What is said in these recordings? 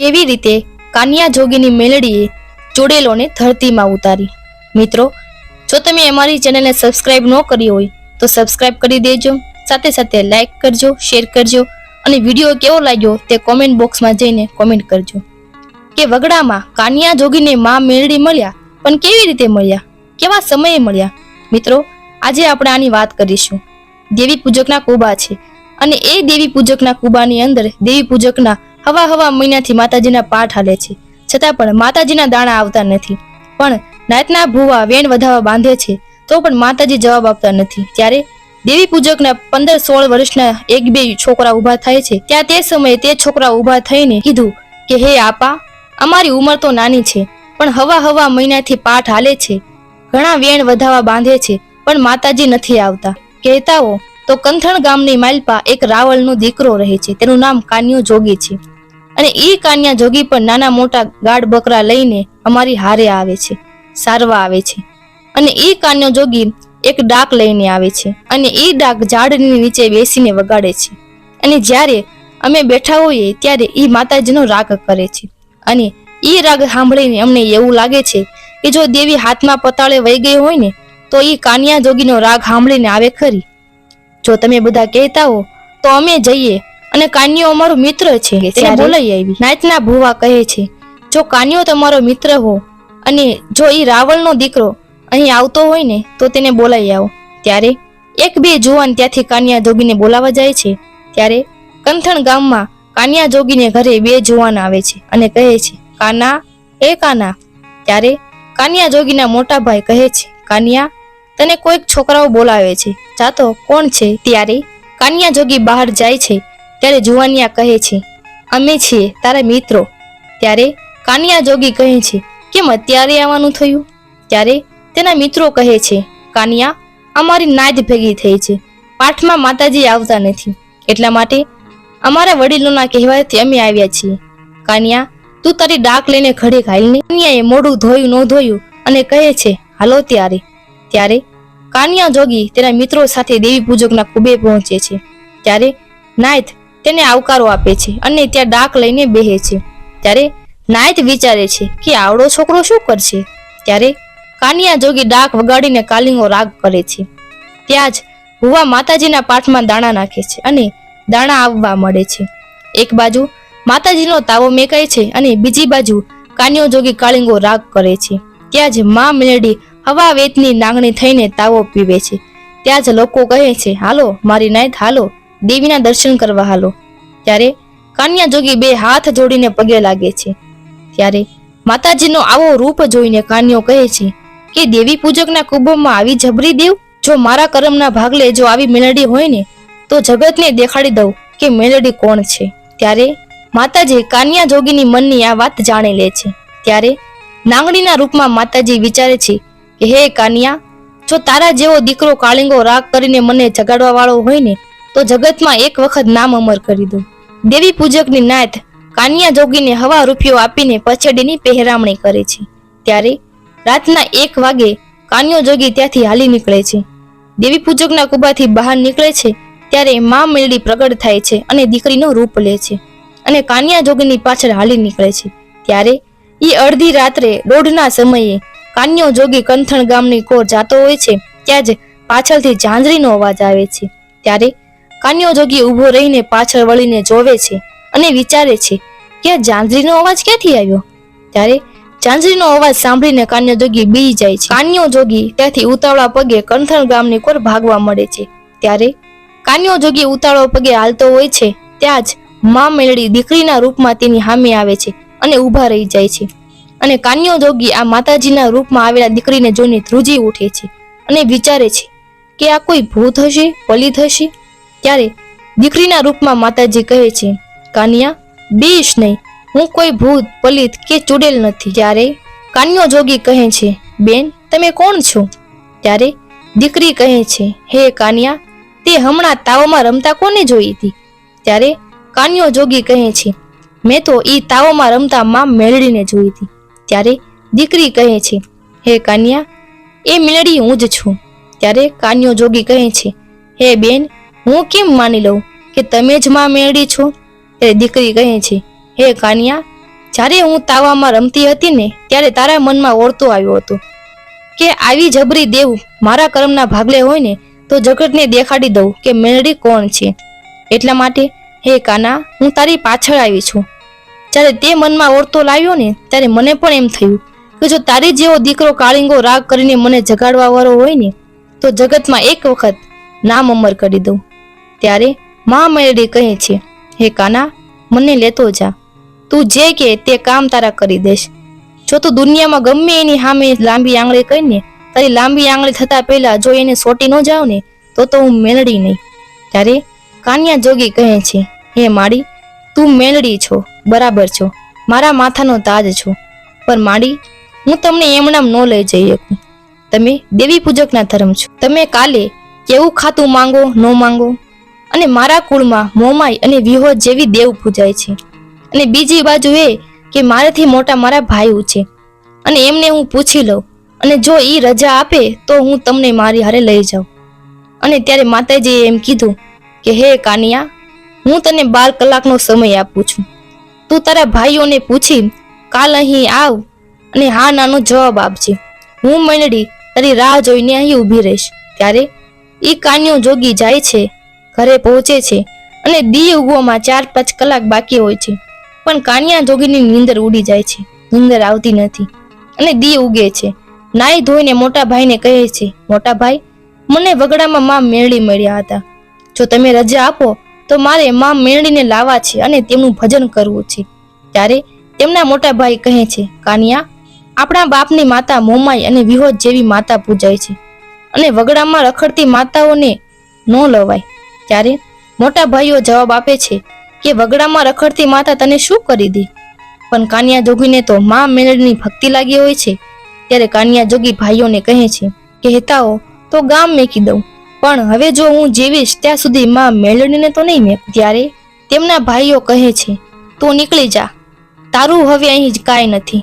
કેવી રીતે કાનિયા જોગીની મેલડીએ જોડેલોને ધરતીમાં ઉતારી? મિત્રો, જો તમે અમારી ચેનલને સબસ્ક્રાઇબ ન કરી હોય, તો સબસ્ક્રાઇબ કરી દેજો. સાથે સાથે લાઇક કરજો, શેર કરજો અને વીડિયો કેવો લાગ્યો તે કોમેન્ટ બોક્સમાં જઈને કોમેન્ટ કરજો. કે વગડામાં કાનિયા જોગીને માં મેલડી મળ્યા, પણ કેવી રીતે મળ્યા? કેવા સમયે મળ્યા? મિત્રો, આજે આપણે આની વાત કરીશું. દેવી પૂજકના કુબા છે અને એ દેવી પૂજકના કુબાની અંદર દેવી પૂજકના હવા હવા મહિનાથી માતાજીના પાઠ હાલે છે. છતાં પણ માતાજીના દાણા આવતા નથી. પણ નાતના ભૂવા વેણ વધાવા બાંધે છે, તો પણ માતાજી જવાબ આપતા નથી. ત્યારે દેવી પૂજકના પંદર સોળ વર્ષના એક બે છોકરા ઊભા થાય છે. ત્યાં તે સમયે તે છોકરા ઊભા થઈને કીધું કે, હે આપા, અમારી ઉંમર તો નાની છે, પણ હવા હવા મહિનાથી પાઠ હાલે છે. ઘણા વેણ વધાવા બાંધે છે, પણ માતાજી નથી આવતા. કહેતાઓ તો કંથણ ગામની માલપા એક રાવળનો દીકરો રહે છે. તેનું નામ કાન્યો જોગી છે. અને એ કાન્યા જોગી પણ નાના મોટા ગાઢ બકરા લઈને અમારી હારે આવે છે, સારવા આવે છે. અને એ કાન્યો જોગી એક ડાક લઈને આવે છે અને એ ડાક ઝાડની નીચે બેસીને વગાડે છે. અને જ્યારે અમે બેઠા હોઈએ ત્યારે એ માતાજીનો રાગ કરે છે. અને એ રાગ સાંભળીને અમને એવું લાગે છે કે જો દેવી હાથમાં પતાળે વહી ગઈ હોય ને, તો એ કાન્યા જોગીનો રાગ સાંભળીને આવે ખરી. જો તમે બધા કહેતા હો, તો અમે જઈએ અને કાન્યો અમારો મિત્ર છે. તેને? બોલાઈ આવી. નાચના ભુવા કહે છે જો કાન્યો તમારો મિત્ર હો અને જો એ રાવણનો દીકરો અહીં આવતો હોય ને તો તેને બોલાઈ આવો. ત્યારે એક બે જુવાન ત્યાંથી કાન્યા જોગીને બોલાવા જાય છે. ત્યારે કંથણ ગામમાં કાન્યા જોગીને ઘરે બે જુવાન આવે છે અને કહે છે કાના એ કાના. ત્યારે કાન્યા જોગીના મોટા ભાઈ કહે છે કાન્યા તને કોઈક છોકરાઓ બોલાવે છે. જાતો કોણ છે? ત્યારે કાન્યા જોગી બહાર જાય છે. ત્યારે જુવાનિયા કહે છે, અમે છીએ તારા મિત્રો. ત્યારે કાનિયા જોગી કહે છે, કેમ અત્યારે આવવાનું થયું? ત્યારે તેના મિત્રો કહે છે, કાનિયા, અમારી નાદ ભેગી થઈ છે. પાઠમાં માતાજી આવતા નથી. એટલા માટે અમારા વડીલોના કહેવાથી અમે આવ્યા છીએ. કાનિયા, તું તારી ડાક લઈને ઘડે ઘાલને કાનિયાએ મોઢું ધોયું ન ધોયું અને કહે છે, હાલો ત્યારે. ત્યારે કાનિયા જોગી તેના મિત્રો સાથે દેવી પૂજકના કુબે પહોંચે છે. ત્યારે નાયત તેને આવકારો આપે છે અને ત્યાં ડાક લઈને બેહે છે. ત્યારે નાયત વિચારે છે કે આવડો છોકરો શું કરશે? ત્યારે કાનિયા જોગી ડાક વગાડીને કાલિંગો રાગ કરે છે. ત્યાં જ ભુવા માતાજીના પાઠમાં દાણા નાખે છે અને દાણા આવવા મળે છે. એક બાજુ માતાજીનો તાવો મેકાય છે અને બીજી બાજુ કાનિયો જોગી કાળિંગો રાગ કરે છે. ત્યાં જ મા મેલડી હવા વેતની નાગણી થઈને તાવો પીવે છે. ત્યાં જ લોકો કહે છે, હાલો, મારી નાયત, હાલો. દેવીના દર્શન કરવા હાલો. ત્યારે કાન્યા જોગી બે હાથ જોડીને પગે લાગે છે. ત્યારે માતાજીનો આવો રૂપ જોઈને કાન્યો કહે છે કે, દેવી પૂજકના કુંભમાં આવી જબરી દેવ? જો મારા કર્મના ભાગલે જો આવી મેલડી હોય ને, તો જગતને દેખાડી દઉં કે મેલડી કોણ છે. ત્યારે માતાજી કાન્યા જોગીની મનની આ વાત જાણી લે છે. ત્યારે નાંગડીના રૂપમાં માતાજી વિચારે છે કે, હે કાનિયા, જો તારા જેવો દીકરો કાળિંગો રાગ કરીને મને જગાડવા વાળો હોય ને તો જગતમાં એક વખત નામ અમર કરી દઉં દેવી પૂજકની નાત કાનિયા જોગીને હવા રૂપિયો આપીને પછડીની પહેરામણી કરે છે. ત્યારે રાતના એક વાગે કાનિયો જોગી ત્યાંથી હાલી નીકળે છે. દેવી પૂજકના કુબાથી બહાર નીકળે છે ત્યારે મા મેલડી પ્રગટ થાય છે અને દીકરીનો રૂપ લે છે અને કાનિયા જોગીની પાછળ હાલી નીકળે છે. ત્યારે એ અડધી રાત્રે દોઢના સમયે કાન્યો જોગી કંથણ ગામની કોર જાતો હોય છે, ત્યાં જ પાછળથી ઝાંઝરીનો અવાજ આવે છે. ત્યારે કાન્યો જોગી ઊભો રહીને પાછળ વળીને જોવે છે અને વિચારે છે, કે આ ઝાંઝરીનો અવાજ ક્યાંથી આવ્યો? ત્યારે ઝાંઝરીનો અવાજ સાંભળીને કાન્યો જોગી બી જાય છે. કાન્યો જોગી ત્યાંથી ઉતાવળા પગે કંથણ ગામની કોર ભાગવા મળે છે. ત્યારે કાન્યો જોગી ઉતાવળો પગે હાલતો હોય છે, ત્યાં જ મા મેળડી દીકરીના રૂપમાં તેની સામે આવે છે અને ઊભા રહી જાય છે. અને કાન્યો જોગી આ માતાજીના રૂપમાં આવેલા દીકરીને જોઈને ધ્રુજી ઉઠે છે અને વિચારે છે, કે આ કોઈ ભૂત હશે પલિત હશે ત્યારે દીકરીના રૂપમાં માતાજી કહે છે, કાનિયા, બીશ નહીં, હું કોઈ ભૂત, પલિત કે ચૂડેલ નથી. ત્યારે કાન્યો જોગી કહે છે, બેન, તમે કોણ છો? ત્યારે દીકરી કહે છે, હે કાનિયા, તે હમણાં તાવમાં રમતા કોને જોઈ હતી? ત્યારે કાન્યો જોગી કહે છે, મેં તો ઈ તાવમાં રમતા માં મેળડીને જોઈ હતી. ત્યારે દીકરી કહે છે, હે કાન્યા, એ મેળડી હું જ છું. ત્યારે કાન્યો જોગી કહે છે, હે બેન હું કેમ માની લઉં કે તમે જ માં મેળી છો? ત્યારે દીકરી કહે છે, હે કાનિયા, જ્યારે હું તાવામાં રમતી હતી ને, ત્યારે તારા મનમાં ઓળતો આવ્યો હતો. કે આવી જબરી દેવ મારા કર્મના ભાગલે હોય ને, તો જગતને દેખાડી દઉં કે મેળડી કોણ છે. એટલા માટે, હે કાના, હું તારી પાછળ આવી છું. જ્યારે તે મનમાં ઓળતો લાવ્યો ને, ત્યારે મને પણ એમ થયું કે જો તારી જેવો દીકરો કાળિંગો રાગ કરીને મને જગાડવા વાળો હોય ને, તો જગતમાં એક વખત નામ અમર કરી દઉં. ત્યારે મા મેળડી કહે છે, હે કાના, મને લેતો જા. તું જે કે તે કામ તારા કરી દેશ. જો તું દુનિયામાં ગમે એની સામે લાંબી આંગળી કહીને તારી લાંબી આંગળી થતા પહેલા જો એને સોટી ન જાવ ને, તો તો હું મેળડી નહીં. ત્યારે કાન્યા જોગી કહે છે, હે માડી, તું મેળડી છો, બરાબર છો. મારા માથાનો તાજ છો. પણ માડી, હું તમને એમનામ ન લઈ જઈ શકું. તમે દેવી પૂજકના ધર્મ છો. તમે કાલે કેવું ખાતું માંગો, ન માંગો? અને મારા કુળમાં મોમાઈ અને વિહો જેવી દેવ પૂજાય છે. અને બીજી બાજુ એ કે મારાથી મોટા મારા ભાઈઓ છે. અને એમને હું પૂછી લઉં. અને જો એ રજા આપે તો હું તમને મારી હારે લઈ જાઉં. અને ત્યારે માતાજીએ એમ કીધું કે, હે કાનિયા, હું તને બાર કલાકનો સમય આપું છું. તું તારા ભાઈઓને પૂછી, કાલ અહીં આવ અને હા નાનો જવાબ આપજે. હું મંડળી તારી રાહ જોઈને અહીં ઊભી રહીશ. ત્યારે એ કાન્યો જોગી જાય છે ઘરે પહોંચે છે અને દી ઉગવામાં ચાર પાંચ કલાક બાકી હોય છે. પણ કાનિયા જોગીની નીંદર ઉડી જાય છે. નીંદર આવતી નથી. અને દી ઉગે છે. નાઈ ધોઈને મોટા ભાઈને કહે છે, મોટા ભાઈ, મને વગડામાં માં મેળી મળ્યા હતા. જો તમે રજા આપો, તો મારે માં મેળીને લાવવા છે અને તેમનું ભજન કરવું છે. ત્યારે તેમના મોટા ભાઈ કહે છે, કાનિયા, આપણા બાપની માતા મોમાઈ અને વિહોદ જેવી માતા પૂજાય છે. અને વગડામાં રખડતી માતાઓને ન લવાય. ત્યારે મોટા ભાઈઓ જવાબ આપે છે કે વગડામાં રખડતી માતા તને શું કરી દે? પણ કાનિયા જોગીને તો મા મેળની ભક્તિ લાગી હોય છે. ત્યારે કાનિયા જોગી ભાઈઓને કહે છે કે હેતાઓ તો ગામ મેકી દઉં. પણ હવે જો હું જીવીશ ત્યાં સુધી માં મેળડીને તો નહીં મેં ત્યારે તેમના ભાઈઓ કહે છે, તું નીકળી જા. તારું હવે અહીં જ કાંઈ નથી.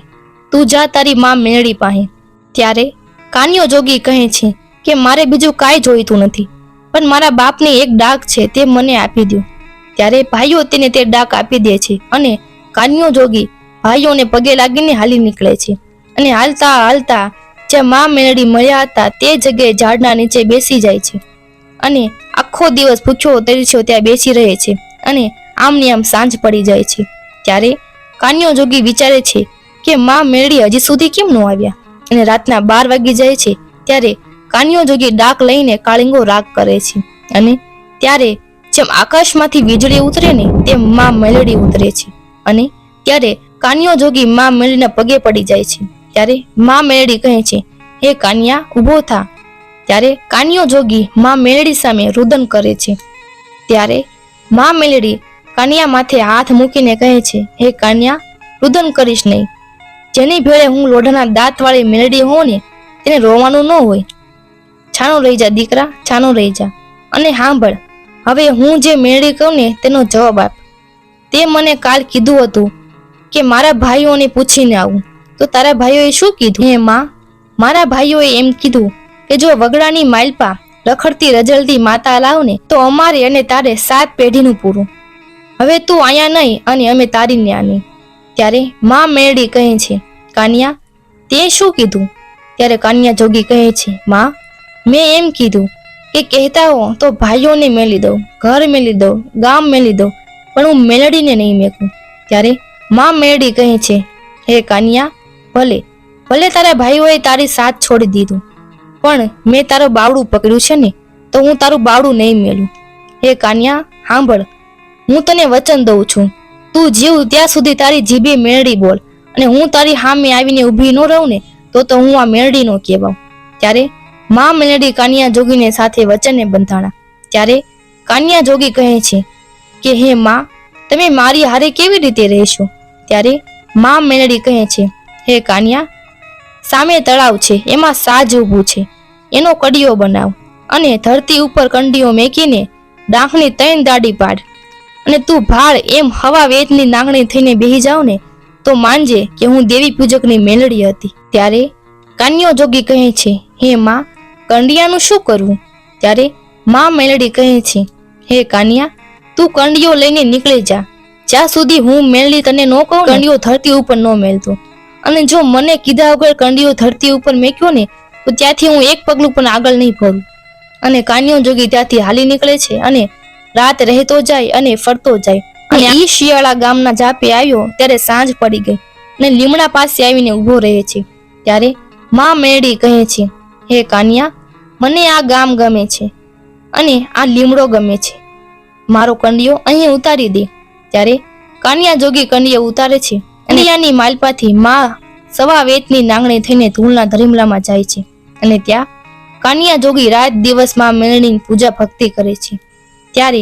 તું જા તારી માં મેળડી પાસે. ત્યારે કાનિયો જોગી કહે છે કે, મારે બીજું કાંઈ જોઈતું નથી. પણ મારા બાપની એક ડાક છે તે મને આપી દો ત્યારે ભાઈઓ તેને તે ડાક આપી દે છે અને કાનિયો જોગી ભાઈઓને પગે લાગીને હાલી નીકળે છે. અને હાલતા હાલતા જ્યાં મા મેળડી મળ્યા હતા તે જગ્યાએ ઝાડના નીચે બેસી જાય છે. અને આખો દિવસ ભૂખ્યો તરીછો ત્યાં બેસી રહે છે અને આમની આમ સાંજ પડી જાય છે. ત્યારે કાન્યો જોગી વિચારે છે કે મા મેળડી હજી સુધી કેમ ન આવ્યા? અને રાતના બાર વાગી જાય છે ત્યારે કાન્યો જોગી ડાક લઈને કાળિંગો રાગ કરે છે. અને ત્યારે જેમ આકાશમાંથી વીજળી ઉતરે ને તેમ માં મેલડી ઉતરે છે. અને ત્યારે કાન્યો જોગી મા મેળડીના પગે પડી જાય છે. ત્યારે મા મેળડી કહે છે, હે કાન્યા, ઊભો થા. ત્યારે કાન્યો જોગી માં મેળડી સામે રુદન કરે છે. ત્યારે મા મેલડી કાનિયા માથે હાથ મૂકીને કહે છે, હે કાન્યા, રુદન કરીશ નહીં. જેની ભેળે હું લોઢાના દાંતવાળી મેલડી હોઉં ને, તેને રોવાનું ન હોય. છાનું રહી જા, દીકરા છાનું રહી જા. અને સાંભળ હવે હું જે મેળવી કહું ને, તેનો જવાબ આપ. તે મને કાલ કીધું હતું કે મારા ભાઈઓને પૂછીને આવું. તો તારા ભાઈઓએ શું કીધું? હે માં, મારા ભાઈઓએ એમ કીધું કે જો વગડાની માલપા રખડતી રજલતી માતા લાવને તો અમારે અને તારે સાત પેઢીનું પૂરું. હવે તું અહીંયા નહીં અને અમે તારી નહીં ત્યારે માં મેરડી કહે છે, કાનિયા, તે શું કીધું? ત્યારે કાનિયા જોગી કહે છે, માં મેં એમ કીધું કે કહેતા હો તો ભાઈઓને મેલી દઉં, ઘર મેલી દઉં, ગામ મેલી દઉં, પણ હું મેલડીને નહીં મેકું. ત્યારે માં મેળડી કહે છે, હે કાનિયા, ભલે ભલે તારા ભાઈઓએ તારી સાથ છોડી દીધું, પણ મેં તારું બાવડું પકડ્યું છે ને, તો હું તારું બાવડું નહીં મેલું. હે કાનિયા, સાંભળ, હું તને વચન દઉં છું. તું જીવ ત્યાં સુધી તારી જીભે મેળડી બોલ, અને હું તારી સામે આવીને ઊભી ન રહું ને, તો તો હું આ મેળડી નો કહેવાઉં. ત્યારે મા મેલડી કાનિયા જોગીને સાથે વચનને બંધાણા. ત્યારે કાનિયા જોગી કહે છે કે, હે માં, તમે મારી હારે કેવી રીતે રહેશો? ત્યારે મા મેલડી કહે છે, હે કાનિયા, સામે તળાવ છે, એમાં સાજ ઊભું છે. એનો કડિયો બનાવ અને ધરતી ઉપર કંડીઓ મેકીને ડાંખની ત્રણ દાડી પાડ. અને તું ભાળ એમ હવા વેચની નાંગણી થઈને બેહી જાવ ને તો માનજે કે હું દેવી પૂજકની મેલડી હતી. ત્યારે કાન્યો જોગી કહે છે, હે માં કંડિયાનું શું કરવું ત્યારે મા મેલડી કહે છે હે કાનિયા તું કંડિયો લઈને નીકળી જા. જ્યાં સુધી હું મેલડી તને ન કહું કંડિયો ધરતી ઉપર ન મેલતો. અને જો મને કીધા વગર કંડિયો ધરતી ઉપર મેક્યો ને તો ત્યાંથી હું એક પગલું પણ આગળ નહીં ભરું. અને કાનિયો જોગી ત્યાંથી હાલી નીકળે છે અને રાત રહેતો જાય અને ફરતો જાય. અને ઈ શિયાળા ગામના જાપે આવ્યો ત્યારે સાંજ પડી ગઈ અને લીમડા પાસે આવીને ઊભો રહે છે. ત્યારે મા મેળી કહે છે હે કાનિયા, મને આ ગામ ગમે છે અને આ લીમડો ગમે છે. મારો કંડિયો અહીં ઉતારી દે. ત્યારે કાનિયા જોગી કંડિયો ઉતારે છે અને યાની માલપાથી માં સવા વેતની નાંગણી થઈને ધૂળના ધરીમલામાં જાય છે અને ત્યાં કાનિયા જોગી રાત દિવસમાં મેળડીની પૂજા ભક્તિ કરે છે. ત્યારે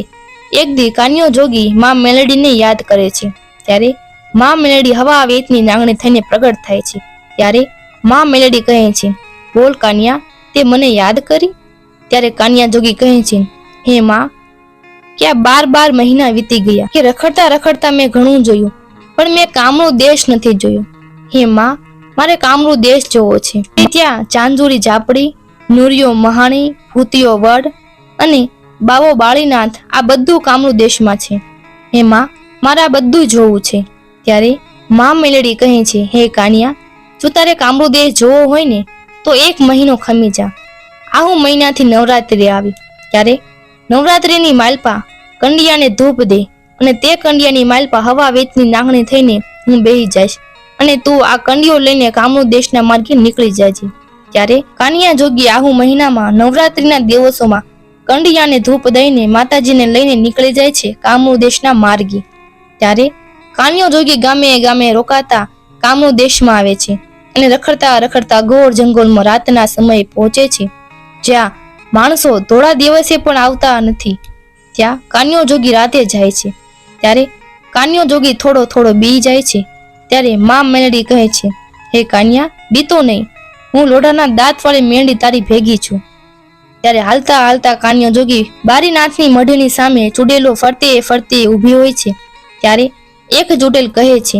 એક દી કાનિયો જોગી માં મેલડીને યાદ કરે છે. ત્યારે માં મેલડી હવા વેતની નાંગણી થઈને પ્રગટ થાય છે. ત્યારે માં મેલડી કહે છે બોલ કાનિયા, તે મને યાદ કરી? ત્યારે કાનિયા જોગી કહે છે, હે માં, ક્યાં બાર બાર મહિના વીતી ગયા કે રખડતા રખડતા મેં ઘણું જોયું, પણ મેં કામરૂ દેશ નથી જોયો. હે માં, મારે કામરૂ દેશ જોવો છે. ત્યાં ચાંદુરી ઝાપડી, નુરિયો મહાણી, ભૂતિયો વડ અને બાવો બાળીનાથ આ બધું કામરૂ દેશમાં છે. હે માં, મારે આ બધું જોવું છે. ત્યારે માં મેલડી કહે છે, હે કાનિયા, જો તારે કામરૂ દેશ જોવો હોય ને તો એક મહિનો ખમી જા. આહુ મહિનાથી નવરાત્રિ આવી. ત્યારે નવરાત્રિની માલપા કંડિયાને ધૂપ દે અને તે કંડિયાની માલપા હવા વેચની નાગણી થઈને હું બેહી જઈશ અને તું આ કંડિયો લઈને કામરૂ દેશના માર્ગે નીકળી છે ત્યારે કાનિયા જોગી આહુ મહિનામાં નવરાત્રિના દિવસોમાં કંડિયાને ધૂપ દઈને માતાજીને લઈને નીકળી જાય છે કામરૂ દેશના માર્ગે. ત્યારે કાનિયો જોગી ગામે ગામે રોકાતા કામરૂ દેશમાં આવે છે. અને રખડતા રખડતા ઘોર જંગલમાં રાતના સમયે પહોંચે છે. જ્યાં માણસો ધોળા દિવસે પણ આવતા નથી. ત્યાં કાન્યો જોગી રાતે જાય છે. ત્યારે કાન્યો જોગી થોડો થોડો બી જાય છે. ત્યારે મા મેલડી કહે છે, હે કાન્યા, બીતો નહીં. હું લોઢાના દાંતવાળી મેંડી તારી ભેગી છું. ત્યારે હાલતા હાલતા કાન્યો જોગી બારીનાથની મઢની સામે ચૂડેલો ફરતે ફરતે ઊભી હોય છે. ત્યારે એક ચૂડેલ કહે છે,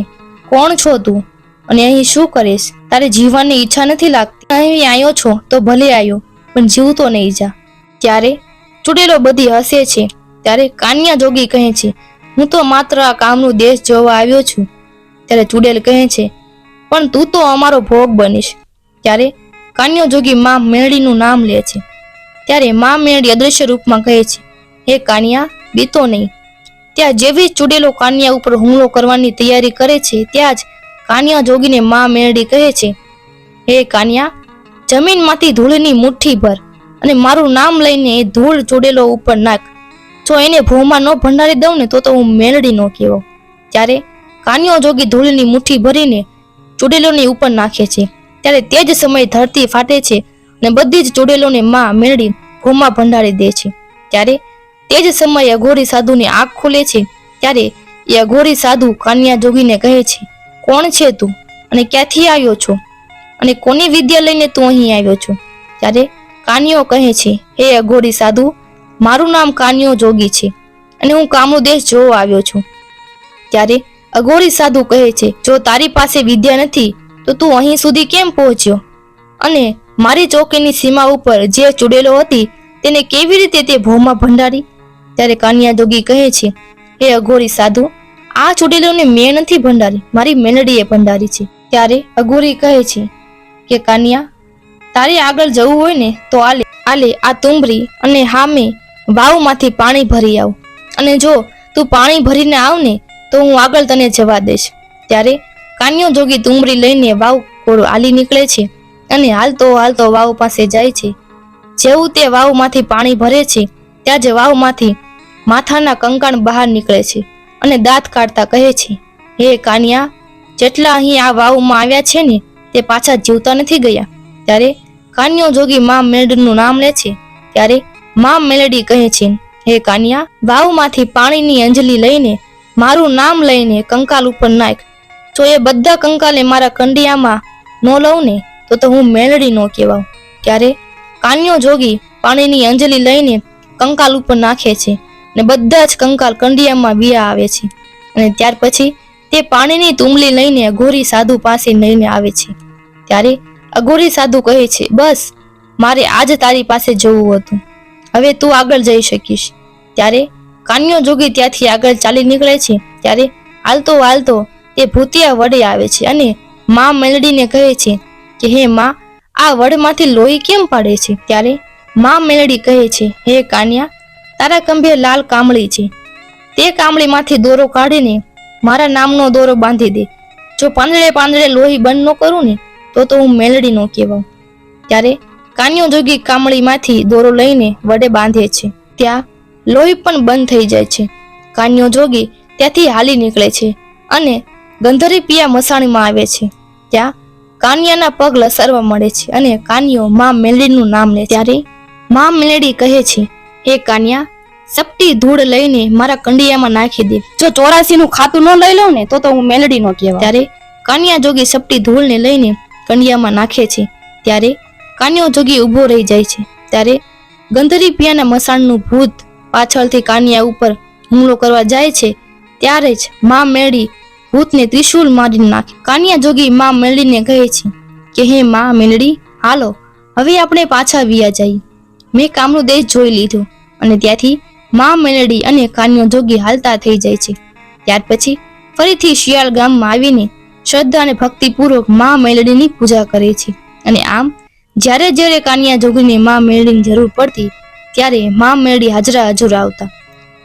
કોણ છો તું? અને અહીં શું કરીશ? તારે જીવવાની ઈચ્છા નથી લાગતી. અહીં આવ્યો છો, તો ભલે આવ્યો પણ જીવતો નહીં જા. ત્યારે ચૂંટેલો બધી હસે છે. ત્યારે કાનિયા જોગી કહે છે, હું તો માત્ર આ કામનું દેશ જોવા આવ્યો છું. ત્યારે ચૂડેલ કહે છે, પણ તું તો અમારો ભોગ બનીશ. ત્યારે કાન્યો જોગી મા મેળીનું નામ લે છે. ત્યારે મા મેળી અદ્રશ્ય રૂપમાં કહે છે, હે કાનિયા, બીતો નહીં. ત્યાં જેવી ચૂડેલો કાનિયા ઉપર હુમલો કરવાની તૈયારી કરે છે, ત્યાં જ કાનિયા જોગીને માં મેરડી કહે છે, હે કાનિયા, જમીનમાંથી ધૂળની મુઠ્ઠી ભર અને મારું નામ લઈને એ ધૂળ ચૂડેલો ઉપર નાખ. જો એને ભોમાં ન ભંડારી દઉં ને તો તો હું મેળડી નો કહેવો. ત્યારે કાનિયો જોગી ધૂળની મુઠ્ઠી ભરીને ચૂડેલોની ઉપર નાખે છે. ત્યારે તે જ સમયે ધરતી ફાટે છે અને બધી જ ચૂડેલોને માં મેળડી ભોમાં ભંડારી દે છે. ત્યારે તે જ સમયે અઘોરી સાધુની આંખ ખુલે છે. ત્યારે એ અઘોરી સાધુ કાનિયા જોગીને કહે છે કોણ છે તું? અને ક્યાંથી આવ્યો છો? અને કોની વિદ્યા લઈને તું અહીં આવ્યો છો? ત્યારે કાનિયો કહે છે, હે અઘોરી સાધુ, મારું નામ કાનિયો જોગી છે, અને હું કામરૂ દેશ જોવા આવ્યો છું. ત્યારે અઘોરી સાધુ કહે છે, જો તારી પાસે વિદ્યા નથી, તો તું અહીં સુધી કેમ પહોંચ્યો? અને મારી ચોકીની સીમા ઉપર જે ચૂડેલો હતી, તેને કેવી રીતે તે ભોમાં ભંડારી? ત્યારે કાનિયા જોગી કહે છે, હે અઘોરી સાધુ આ ચૂડેલોને મેં નથી ભંડારી, મારી મેલડીએ ભંડારી છે. ત્યારે અઘોરી કહે છે કે, કાનિયા, તારે આગળ જવું હોય ને, તો આલે આલે આ તુંબરી અને હામે વાવમાંથી પાણી ભરી આવ. અને જો તું પાણી ભરીને આવ ને તો હું આગળ તને જવા દઈશ. ત્યારે કાન્યો જોગી તુંબરી લઈને વાવ કોરો આલી નીકળે છે અને હાલતો હાલતો વાવ પાસે જાય છે. જેવું તે વાવમાંથી પાણી ભરે છે, ત્યાં જ વાવમાંથી માથાના કંકાણ બહાર નીકળે છે. અને દાંત કાઢતા કહે છે, હે કાનિયા, જેટલા અહીં આ વાવમાં આવ્યા છે ને, તે પાછા જીવતા નથી ગયા. ત્યારે કાન્યો જોગી મા મેલડીનું નામ લે છે. ત્યારે મા મેલડી કહે છે, હે કાનિયા, વાવમાંથી પાણીની અંજલી લઈને, મારું નામ લઈને કંકાલ ઉપર નાખ. જો એ બધા કંકાલે મારા કંડિયામાં ન લઉં ને, તો તો હું મેલડી ન કહેવાઉં. ત્યારે કાન્યો જોગી પાણીની અંજલી લઈને કંકાલ ઉપર નાખે છે. ને બધા જ કંકાલ કંડિયામાં વિયા આવે છે. અને ત્યાર પછી તે પાણીની તુંબલી લઈને અઘોરી સાધુ પાસે લઈને આવે છે. ત્યારે અઘોરી સાધુ કહે છે, બસ, મારે આજ તારી પાસે જવું હતું. હવે તું આગળ જઈ શકીશ. ત્યારે કાન્યો જોગી ત્યાંથી આગળ ચાલી નીકળે છે. ત્યારે હાલતો હાલતો તે ભૂતિયા વડે આવે છે અને મા મેલડીને કહે છે કે, હે માં, આ વડમાંથી લોહી કેમ પાડે છે? ત્યારે મા મેલડી કહે છે, હે કાન્યા તારા કંભે લાલ કામળી છે. તે કામળીમાંથી દોરો કાઢીને મારા નામનો દોરો બાંધી દે. જો પાંદડે પાંદડે લોહી બંધ ન કરું ને, તો તો હું મેલડી નો કહેવાઉં. ત્યારે કાન્યો જોગી કામળીમાંથી દોરો લઈને વડે બાંધે છે. ત્યાં લોહી પણ બંધ થઈ જાય છે. કાન્યો જોગી ત્યાંથી હાલી નીકળે છે અને ગંધરી પિયા મસાણીમાં આવે છે. ત્યાં કાન્યાના પગ લસરવા મળે છે અને કાન્યો મા મેલડીનું નામ લે ત્યારે મા મેલડી કહે છે હે કાન્યા, સપટી ધૂળ લઈને મારા કંડિયામાં નાખી દે. જો ચોરાસી નું ખાતું ન લઈ લઉં ને, તો તો હું મેલડી નો કહેવાય. ત્યારે કાન્યા જોગી સપટી ધૂળને લઈને કંડિયામાં નાખે છે. ત્યારે કાન્યો જોગી ઊભો રહી જાય છે. ત્યારે ગંધરી પિયાના મસાણનું ભૂત પાછળથી કાન્યા ઉપર હુમલો કરવા જાય છે. ત્યારે જ મા મેળી ભૂતને ત્રિશુલ મારી નાખે. કાન્યા જોગી મા મેળીને કહે છે કે, હે મા મેળડી હાલો, હવે આપણે પાછા વિયા જઈએ. મેં કામનો દેશ જોઈ લીધો. અને ત્યાંથી મા મેલડી અને કાન્યો જોગી હાલતા થઈ જાય છે. ત્યાર પછી ફરીથી શિયાળ ગામમાં આવીને શ્રદ્ધા અને ભક્તિપૂર્વક મા મેલડીની પૂજા કરે છે. અને આમ, જ્યારે જ્યારે કાન્યા જોગીને મા મેલડીની જરૂર પડતી, ત્યારે મા મેલડી હાજરા હજુર આવતા.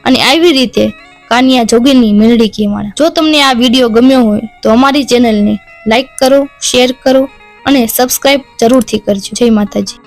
અને આવી રીતે કાન્યા જોગીની મેલડી કહેવાના. જો તમને આ વીડિયો ગમ્યો હોય, તો અમારી ચેનલને લાઈક કરો, શેર કરો અને સબસ્ક્રાઈબ જરૂરથી કરજો. જય માતાજી.